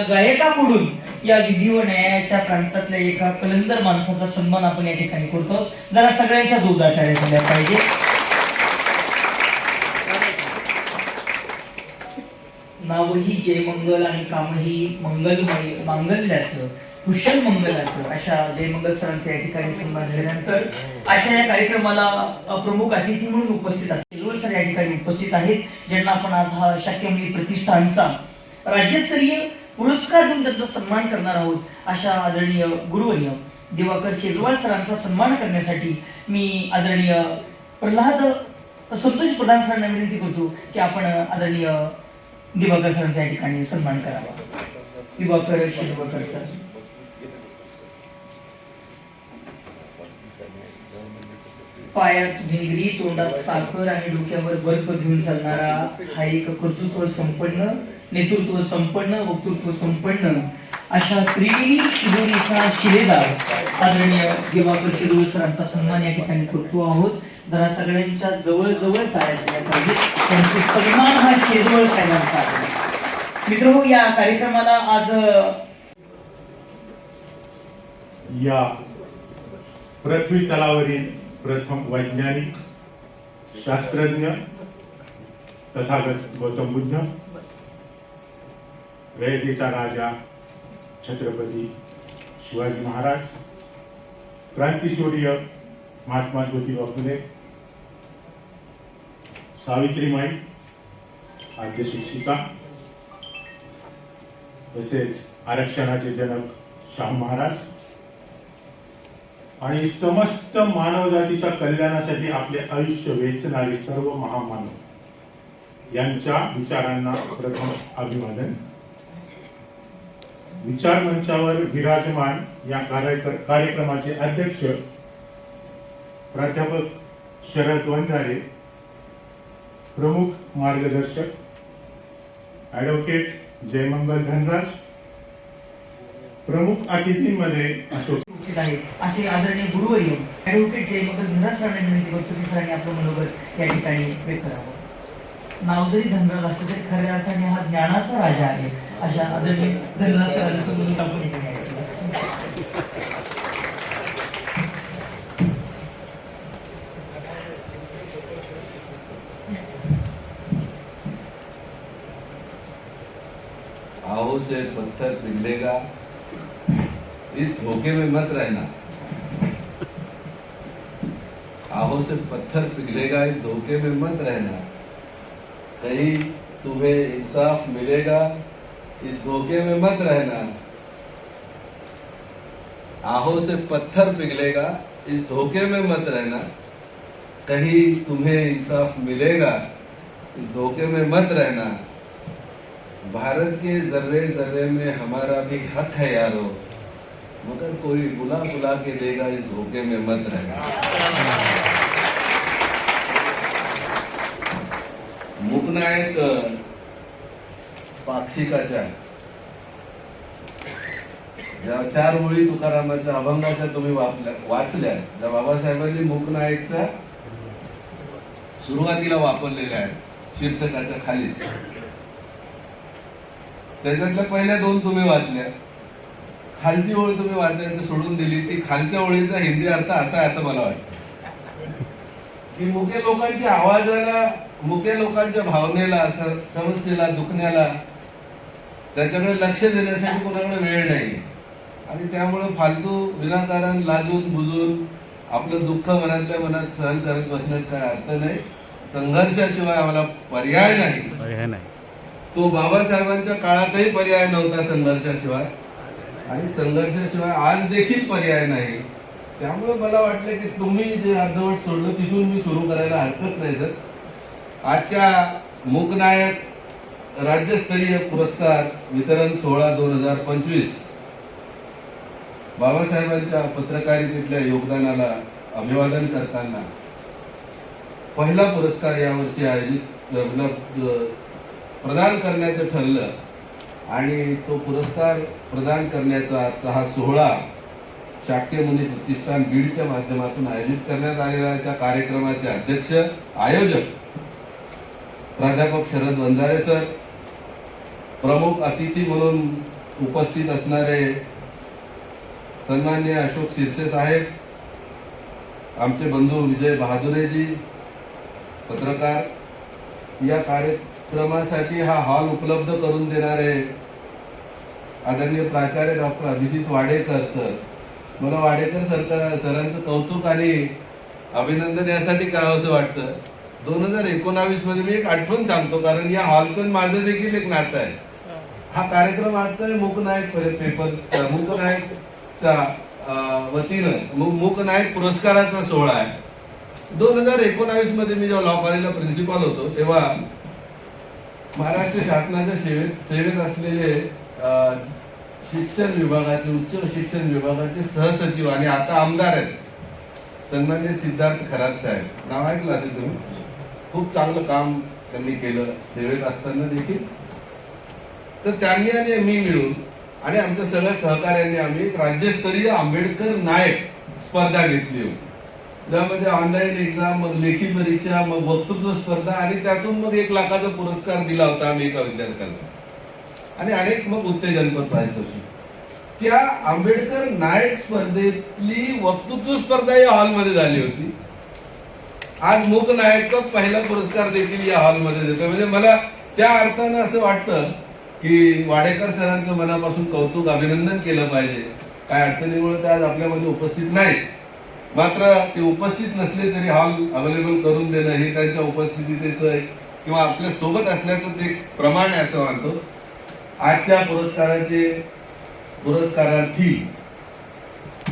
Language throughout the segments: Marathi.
या गायकाकडून या विधी व न्यायाच्या प्रांतातल्या एका कलंदर माणसाचा सन्मान आपण या ठिकाणी करतो. जरा सगळ्यांच्या जोरदार टाळ्या झाल्या पाहिजे. नावही जयमंगल आणि कामही मंगलमय मांगल्याचं कुशल मंगलाचं अशा जयमंगल सरांचं या ठिकाणी सन्मान झाल्यानंतर अशा या कार्यक्रमाला प्रमुख अतिथी म्हणून उपस्थित असतील. सर या ठिकाणी उपस्थित आहेत ज्यांना आपण आज हा शाक्यमली प्रतिष्ठानचा राज्यस्तरीय पुरस्कार देऊन त्यांचा सन्मान करणार आहोत अशा आदरणीय गुरुवर्य दिवाकर शेजवाळ सरांचा सन्मान करण्यासाठी मी आदरणीय प्रल्हाद संतोष प्रधान सरांना विनंती करतो की आपण आदरणीय दिवाकर सरांचा या ठिकाणी सन्मान करावा. दिवाकर शेजवळकर सर. पायात भिंगरी तोंडात साखर आणि डोक्यावर बर्फ घेऊन चालणारा हा एक कर्तृत्व संपन्न नेतृत्व संपन्न वक्तृत्व संपन्न अशा त्रिवेणी शिरोरीचा शिलेदार आदरणीय दिवाकर शिरोळ सरांचा सन्मान या ठिकाणी करतो आहोत. जरा सगळ्यांच्या जवळ जवळ टाळ्या पाहिजे त्यांचे सन्मान हा शेजवळ साहेबांचा आहे. मित्र या कार्यक्रमाला आज या पृथ्वी तलावरील प्रथम वैज्ञानिक शास्त्रज्ञ तथागत गौतम बुद्ध रयतेचा राजा छत्रपती शिवाजी महाराज क्रांतिशौर्य महात्मा ज्योतिबा फुले सावित्रीमाई आद्य शिक्षिका तसेच आरक्षणाचे जनक शाहू महाराज आणि समस्त मानवजातीच्या कल्याणासाठी आपले आयुष्य वेचणारे सर्व महामानव यांच्या विचारांना प्रथम अभिवादन. विचार मंचावर विराजमान या कार्य- कार्यक्रमाचे अध्यक्ष प्राध्यापक शरद वंजारे प्रमुख मार्गदर्शक ॲडव्होकेट जयमंगल धनराज प्रमुख अतिथींमध्ये अशोक उपस्थित आहेत. असे आदरणीय गुरुवर्य ऍडव्होकेट जयमंगल धनराज सरांना विनंती करतो की सरांनी आपलं मनोगत या ठिकाणी व्यक्त करावं. नाव जरी धनराज असलं तरी खऱ्या अर्थाने हा ज्ञानाचा राजा आहे अशा आदरणीय धनराज सरांचं मनोगत आपण इथे ऐकलं. आओ से पत्थर पिघलेगा इस धोखे में मत रहना। आहो से पत्थर पिघलेगा, इस धोखे में मत रहना। कहीं तुम्हें इंसाफ मिलेगा, इस धोखे में मत रहना। आहो से पत्थर पिघलेगा, इस धोखे में मत रहना। कहीं तुम्हें इंसाफ मिलेगा, इस धोखे में मत रहना। भारत के जर्रे जर्रे में हमारा भी हक है यारो। मगर कोई बुला बुला के देगा इस धोखे में मत रहना। मुकनायक पाक्षिकाच्या ज्या चार ओळी तुकारामाच्या अभंगाच्या तुम्ही वाचल्या वाचल्या त्या बाबासाहेबांनी मुकनायकच्या सुरुवातीला वापरलेल्या आहेत शीर्षकाच्या खालीच. त्याच्यातल्या पहिल्या दोन तुम्ही वाचल्या. खालची ओळ तुम्ही वाचायची सोडून दिली ती खालच्या ओळीचा हिंदी अर्थ असा आहे असं मला वाटतं. की मुके लोकांच्या आवाजाला मुके लोकांच्या भावनेला स- समस्येला दुखण्याला त्याच्याकडे लक्ष देण्यासाठी कोणाकडे वेळ नाही. आणि त्यामुळे फालतू विनाकारण लाजून बुजून आपलं दुःख मनातल्या मनात सहन करत बसण्यात काय अर्थ नाही. संघर्षाशिवाय आम्हाला पर्याय नाही. नाही. तो बाबासाहेबांच्या काळातही पर्याय नव्हता संघर्षाशिवाय. आणि संघर्षाशिवाय आज देखील पर्याय नाही. त्यामुळे मला वाटलं की तुम्ही जे अर्धवट सोडलं तिथून मी सुरू करायला हरकत नाही सर आजच्या मूकनायक राज्यस्तरीय पुरस्कार वितरण सोहळा दोन हजार पंचवीस. बाबासाहेबांच्या पत्रकारितेतल्या योगदानाला अभिवादन करताना पहिला पुरस्कार यावर्षी आयोजित प्रदान करण्याचं ठरलं. आणि तो पुरस्कार प्रदान करण्याचा आजचा हा सोहळा शाक्यमुनी प्रतिष्ठान बीडच्या माध्यमातून आयोजित करण्यात आलेला त्या कार्यक्रमाचे अध्यक्ष आयोजक प्राध्यापक शरद वंजारे सर प्रमुख अतिथी म्हणून उपस्थित असणारे सन्मान्य अशोक शिरसे साहेब आमचे बंधू विजय बहादुरेजी पत्रकार या कार्यक्रमासाठी हा हॉल उपलब्ध करून देणारे आदरणीय प्राचार्य डॉक्टर अभिजित वाडेकर सर. मला वाडेकर सरकार सरांचं कौतुक आणि अभिनंदन यासाठी करावंसं वाटतं. दोन हजार एकोणावीसमध्ये मी एक आठवण सांगतो कारण या हॉलचं माझं देखील एक नातं आहे. हा कार्यक्रम आजचा आहे मूकनायक पे- पेपर मूकनायकच्या अं, वतीनं मू- मूकनायक पुरस्काराचा सोहळा आहे. दोन हजार एकोणावीसमध्ये मी जेव्हा लॉ कॉलेजला प्रिन्सिपल होतो तेव्हा महाराष्ट्र शासनाच्या सेवेत सेवेत असलेले अं, शिक्षण विभागाचे उच्च शिक्षण विभागाचे सहसचिव आणि आता आमदार आहेत. सन्मान्य सिद्धार्थ खरात साहेब. नाव ऐकलं असेल तुम्ही? खूप चांगलं काम त्यांनी केलं सेवेत असताना देखील. तर त्यांनी आणि मी मिळून आणि आमच्या सगळ्या सहकार्यांनी आम्ही एक राज्यस्तरीय आंबेडकर नायक स्पर्धा घेतली होती. ज्यामध्ये ऑनलाईन एक्झाम मग लेखी परीक्षा मग वक्तृत्व स्पर्धा आणि त्यातून मग एक लाखाचा पुरस्कार दिला होता आम्ही एका विद्यार्थ्याला. आणि अनेक मग उत्तेजनपर पारितोषिक त्या आंबेडकर नायक स्पर्धेतली वक्तृत्व स्पर्धा या हॉलमध्ये झाली होती. आज मूक नायकचा पहिला पुरस्कार देखील या हॉलमध्ये देतो म्हणजे मला त्या अर्थानं असं वाटतं की वाडेकर सरांचं मनापासून कौतुक अभिनंदन केलं पाहिजे. काय अडचणीमुळे ते आज आपल्यामध्ये उपस्थित नाही मात्र ते उपस्थित नसले तरी हॉल अवेलेबल करून देणं हे त्यांच्या उपस्थितीचं एक किंवा आपल्यासोबत असण्याचंच एक प्रमाण आहे असं मानतो. आजच्या पुरस्काराचे पुरस्कारार्थी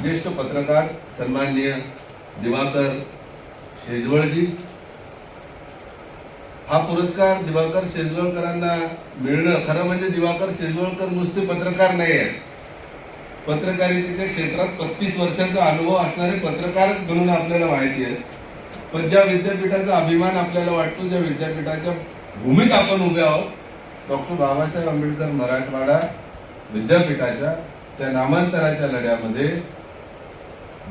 ज्येष्ठ पत्रकार सन्माननीय दिवाकर शेजवळजी. हा पुरस्कार दिवाकर शेजवळकरांना मिळणं खरं म्हणजे दिवाकर शेजवळकर नुसते पत्रकार नाही आहेत. पत्रकारितेच्या क्षेत्रात पस्तीस वर्षाचा अनुभव असणारे पत्रकारच म्हणून आपल्याला माहिती आहे. पण ज्या विद्यापीठाचा अभिमान आपल्याला वाटतो ज्या विद्यापीठाच्या भूमीत आपण उभे आहोत डॉक्टर बाबासाहेब आंबेडकर मराठवाडा विद्यापीठाच्या त्या नामांतराच्या लढ्यामध्ये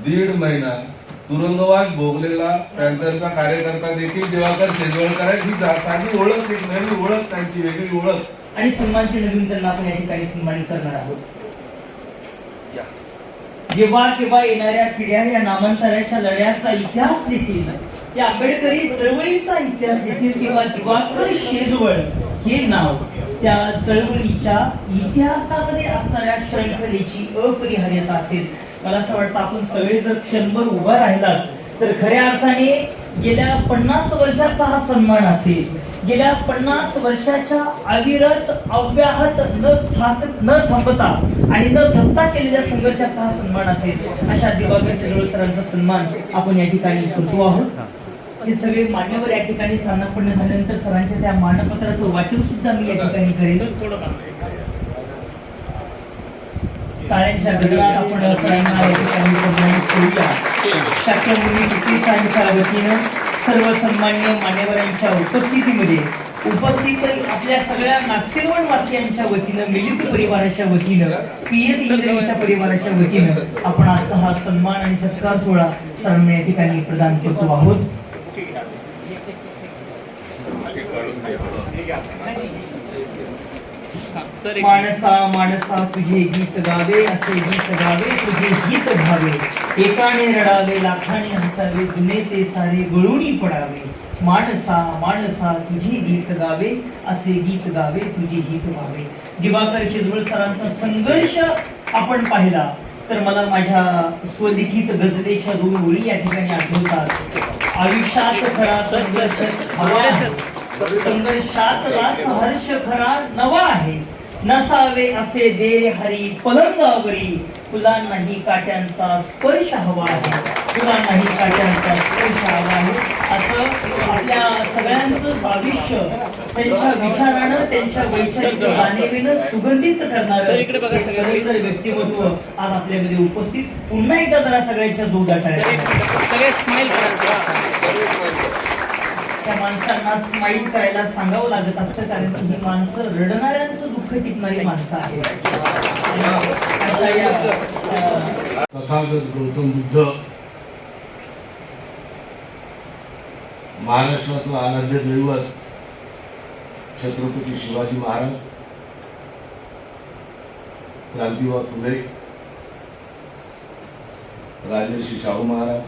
दीड महिना तुरुंगवास भोगलेला पॅन्थरचा कार्यकर्ता देखील दिवाकर शेजवळकर आहे. ही साधी ओळख एक नवी ओळख त्यांची वेगळी ओळख. आणि सन्मानची नवीन त्यांना आपण या ठिकाणी सन्मानित करणार आहोत. जेव्हा केव्हा येणाऱ्या पिढ्या या नामांतराच्या लढ्याचा इतिहास देतील या आंबेडकरी चळवळीचा इतिहास देतील किंवा दिवाकर शेजवळ हे नाव त्या चळवळीच्या इतिहासामध्ये असणाऱ्या श्रंखलेची अपरिहार्यता असेल. मला असं वाटतं आपण सगळे जर क्षणभर उभा राहिलात तर खऱ्या अर्थाने गेल्या पन्नास वर्षाचा हा सन्मान असेल. गेल्या पन्नास वर्षाच्या अविरत अव्याहत न थाकत न थांबता आणि न थकता केलेल्या संघर्षाचा हा सन्मान असेल. अशा दिवाकर शेजवळ सरांचा सन्मान आपण या ठिकाणी करतो आहोत. हे सगळे मान्यवर या ठिकाणी स्थानापन्न झाल्यानंतर सरांच्या त्या मानपत्राचं वाचन सुद्धा मी या ठिकाणी करेन. टाळ्यांच्या गजरात आपण सरांना या ठिकाणी सन्मानित करूया. शाक्य मुली प्रतिष्ठानच्या वतीनं सर्व सन्मान्य मान्यवरांच्या उपस्थितीमध्ये उपस्थित आपल्या सगळ्या नागसिरवण वासियांच्या वतीनं मिलित परिवाराच्या वतीनं पी एस इंजिनिअरिंगच्या परिवाराच्या वतीनं आपण आजचा हा सन्मान आणि सत्कार सोहळा सरांना या ठिकाणी प्रदान करतो आहोत. माणसा माणसा तुझे गीत गावे असे गीत गावे तुझे गीत भावे. एकाने रडावे लाखाने हसावे जुने ते सारे गळूनी पडावे. माणसा माणसा तुझे गीत गावे असे गीत गावे तुझे गीत व्हावे दिवाकर शेजवळ सरांचा संघर्ष आपण पाहिला. तर मला माझ्या स्वलिखित गझलेच्या दोन ओळी या ठिकाणी आठवतात. आयुष्यात खरा संघर्ष हवा हर्ष खरा नवा आहे. नसावे असे दे हरी पलंगावरी. तुला नाही काट्यांचा स्पर्श हवा आहे. तुला नाही काट्यांचा स्पर्श हवा आहे. असं आपल्या सगळ्यांचं भविष्य त्यांच्या विचारानं त्यांच्या वैचारिक जाणीवेनं सुगंधित करणारं व्यक्तिमत्व आज आपल्यामध्ये उपस्थित. पुन्हा एकदा जरा सगळ्यांच्या जोरदार त्या माणसांना स्माईल करायला सांगावं लागत असतं कारण की ही माणसं रडणाऱ्यांचं दुःख टिकणारी माणसं आहेत. तथागत गौतम बुद्ध महाराष्ट्राचं आराध्य दैवत छत्रपती शिवाजी महाराज क्रांतिबा फुले राजर्षी शाहू महाराज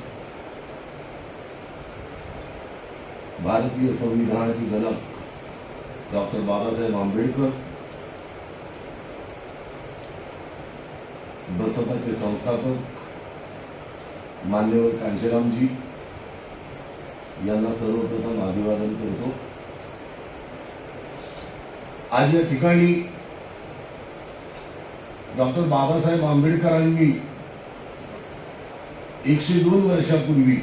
भारतीय संविधानाची जनक डॉक्टर बाबासाहेब आंबेडकर बसपाचे संस्थापक. मान्यवर कांशीरामजी यांना सर्वप्रथम अभिवादन करतो. आज या ठिकाणी डॉक्टर बाबासाहेब आंबेडकरांनी एकशे दोन वर्षापूर्वी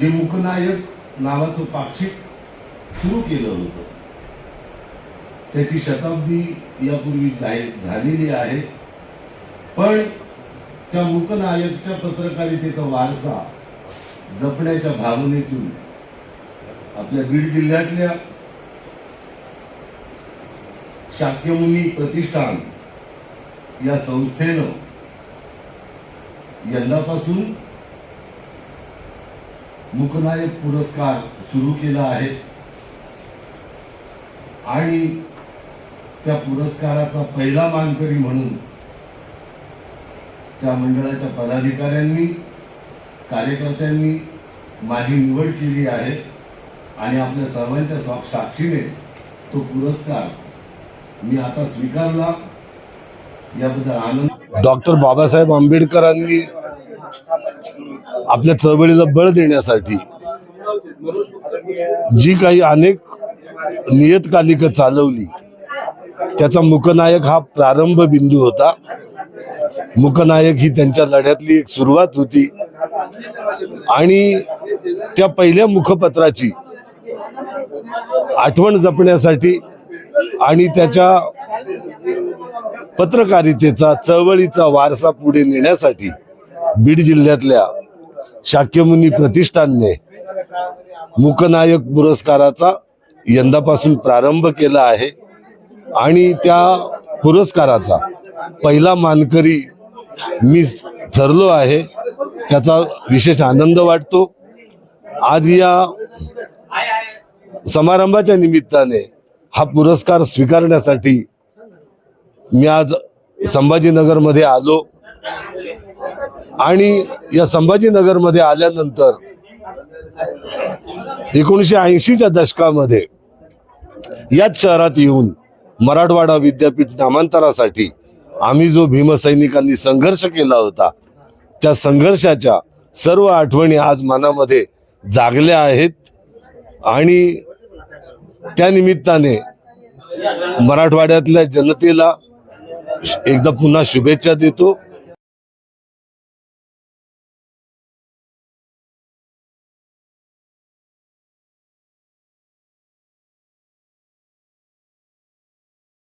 जे मुखनायक नावाचं पाक्षिक सुरू केलं होतं. त्याची शताब्दी यापूर्वी जाहीर झालेली आहे. पण त्या मुकनायकच्या पत्रकारितेचा वारसा जपण्याच्या भावनेतून आपल्या बीड जिल्ह्यातल्या शाक्यमुनी प्रतिष्ठान या संस्थेनं यंदापासून मुकनायक पुरस्कार सुरू केला आहे. आणि त्या पुरस्काराचा पहिला मानकरी म्हणून त्या मंडळाच्या पदाधिकाऱ्यांनी कार्यकर्त्यांनी माझी निवड केली आहे. आणि आपल्या सर्वांच्या स्वा- साक्षीने तो पुरस्कार मी आता स्वीकारला. याबद्दल आनंद डॉक्टर बाबासाहेब आंबेडकरांनी आपल्या चळवळीला बळ देण्यासाठी जी काही अनेक नियतकालिकं चालवली त्याचा मुकनायक हा प्रारंभ बिंदू होता. मुकनायक ही त्यांच्या लढ्यातली एक सुरुवात होती. आणि त्या पहिल्या मुखपत्राची आठवण जपण्यासाठी आणि त्याच्या पत्रकारितेचा चळवळीचा वारसा पुढे नेण्यासाठी बीड जिल्ह्यातल्या शाक्यमुनी प्रतिष्ठानने मुकनायक पुरस्काराचा यंदापासून प्रारंभ केला आहे. आणि त्या पुरस्काराचा पहिला मानकरी मी ठरलो आहे. त्याचा विशेष आनंद वाटतो. आज या समारंभाच्या निमित्ताने हा पुरस्कार स्वीकारण्यासाठी मी आज संभाजीनगरमध्ये आलो. आणि या संभाजीनगरमध्ये आल्यानंतर एकोणीसशे ऐंशीच्या दशकामध्ये याच शहरात येऊन मराठवाडा विद्यापीठ नामांतरासाठी आम्ही जो भीमसैनिकांनी संघर्ष केला होता त्या संघर्षाच्या सर्व आठवणी आज मनामध्ये जागल्या आहेत आणि त्या निमित्ताने मराठवाड्यातल्या जनतेला एकदा पुन्हा शुभेच्छा देतो.